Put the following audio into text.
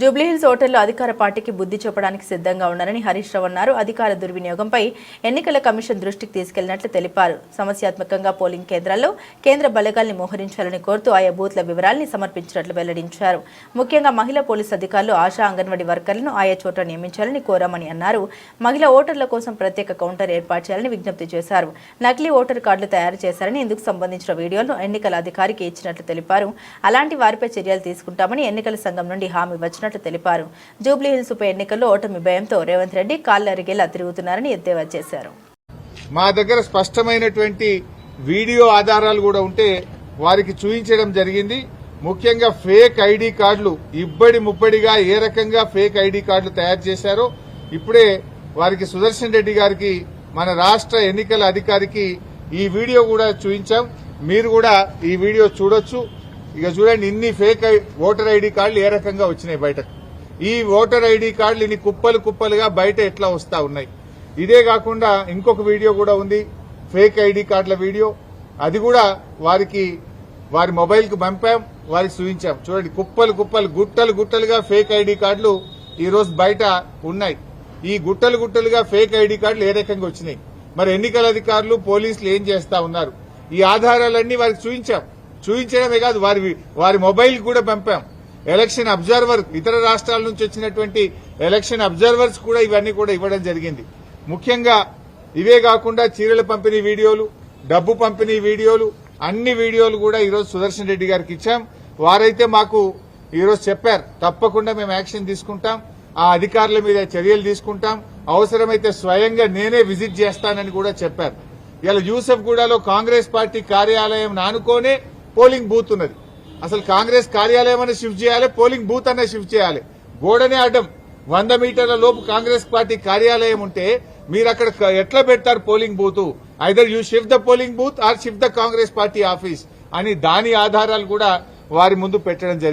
జూబ్లీహిల్స్ హోటల్లో అధికార పార్టీకి బుద్ధి చూపడానికి సిద్ధంగా ఉన్నారని హరీష్ రావు అన్నారు. అధికార దుర్వినియోగంపై ఎన్నికల కమిషన్ దృష్టికి తీసుకెళ్ళినట్లు తెలిపారు. సమస్యాత్మకంగా పోలింగ్ కేంద్రాల్లో కేంద్ర బలగాల్ని మోహరించాలని కోరుతూ ఆయా బూత్ల వివరాల్ని సమర్పించినట్లు వెల్లడించారు. ముఖ్యంగా మహిళా పోలీసు అధికారులు ఆశా అంగన్వాడీ వర్కర్లను ఆయా చోట నియమించాలని కోరామని అన్నారు. మహిళా ఓటర్ల కోసం ప్రత్యేక కౌంటర్ ఏర్పాటు చేయాలని విజ్ఞప్తి చేశారు. నకిలీ ఓటర్ కార్డులు తయారు చేశారని ఇందుకు సంబంధించిన వీడియోలను ఎన్నికల అధికారికి ఇచ్చినట్లు తెలిపారు. అలాంటి వారిపై చర్యలు తీసుకుంటామని ఎన్నికల సంఘం నుండి హామీ వచ్చినట్లు తెలిపారు. జూబ్లీహిల్స్ ఉప ఎన్నికల్లో ఓటమి భయంతో రేవంత్ రెడ్డి కాళ్ళరిగేలా తిరుగుతున్నారని ఎద్దేవా చేశారు. మా దగ్గర స్పష్టమైనటువంటి వీడియో ఆధారాలు కూడా ఉంటే వారికి చూపించడం జరిగింది. ముఖ్యంగా ఫేక్ ఐడి కార్డులు ఇబ్బడి ముబ్బడిగా ఏ రకంగా ఫేక్ ఐడి కార్డులు తయారు చేశారో ఇప్పుడే వారికి సుదర్శన్ రెడ్డి గారికి మన రాష్ట్ర ఎన్నికల అధికారికి ఈ వీడియో కూడా చూపించాం. మీరు కూడా ఈ వీడియో చూడొచ్చు. ఇక చూడండి ఇన్ని ఫేక్ ఐ- ఓటర్ ఐడి కార్డులు ఏ రకంగా వచ్చినాయి బయటకు? ఈ ఓటర్ ఐడి కార్డులు ఇన్ని కుప్పలు కుప్పలుగా బయట ఎట్లా వస్తా ఉన్నాయి? ఇదే కాకుండా ఇంకొక వీడియో కూడా ఉంది ఫేక్ ఐడి కార్డుల వీడియో. అది కూడా వారికి వారి మొబైల్కు పంపాం వారికి చూపించాం. చూడండి కుప్పలు కుప్పలు గుట్టలు గుట్టలుగా ఫేక్ ఐడి కార్డులు ఈరోజు బయట ఉన్నాయి. ఈ గుట్టలు గుట్టలుగా ఫేక్ ఐడి కార్డులు ఏ రకంగా వచ్చినాయి? మరి ఎన్నికల అధికారులు పోలీసులు ఏం చేస్తా ఉన్నారు? ఈ ఆధారాలన్నీ వారికి చూపించాం. చూపించడమే కాదు వారి వారి మొబైల్ కూడా పంపాం. ఎలక్షన్ అబ్జర్వర్ ఇతర రాష్ట్రాల నుంచి వచ్చినటువంటి ఎలక్షన్ అబ్జర్వర్స్ కూడా ఇవన్నీ కూడా ఇవ్వడం జరిగింది. ముఖ్యంగా ఇవే కాకుండా చీరల పంపిణీ వీడియోలు డబ్బు పంపిణీ వీడియోలు అన్ని వీడియోలు కూడా ఈరోజు సుదర్శన్ రెడ్డి గారికి ఇచ్చాం. వారైతే మాకు ఈరోజు చెప్పారు తప్పకుండా మేము యాక్షన్ తీసుకుంటాం ఆ అధికారుల మీద చర్యలు తీసుకుంటాం. అవసరమైతే స్వయంగా నేనే విజిట్ చేస్తానని కూడా చెప్పారు. ఇలా యూసఫ్ గూడలో కాంగ్రెస్ పార్టీ కార్యాలయం నానుకోనే పోలింగ్ బూత్ ఉన్నది. అసలు కాంగ్రెస్ కార్యాలయం అనే షిఫ్ట్ చేయాలి పోలింగ్ బూత్ అనే షిఫ్ట్ చేయాలి. గోడనే అడ్డం. వంద మీటర్ల లోపు కాంగ్రెస్ పార్టీ కార్యాలయం ఉంటే మీరు అక్కడ ఎట్లా పెడతారు polling booth? Either you shift the polling booth or shift the Congress party office అని దాని ఆధారాలు కూడా వారి ముందు పెట్టడం జరిగింది.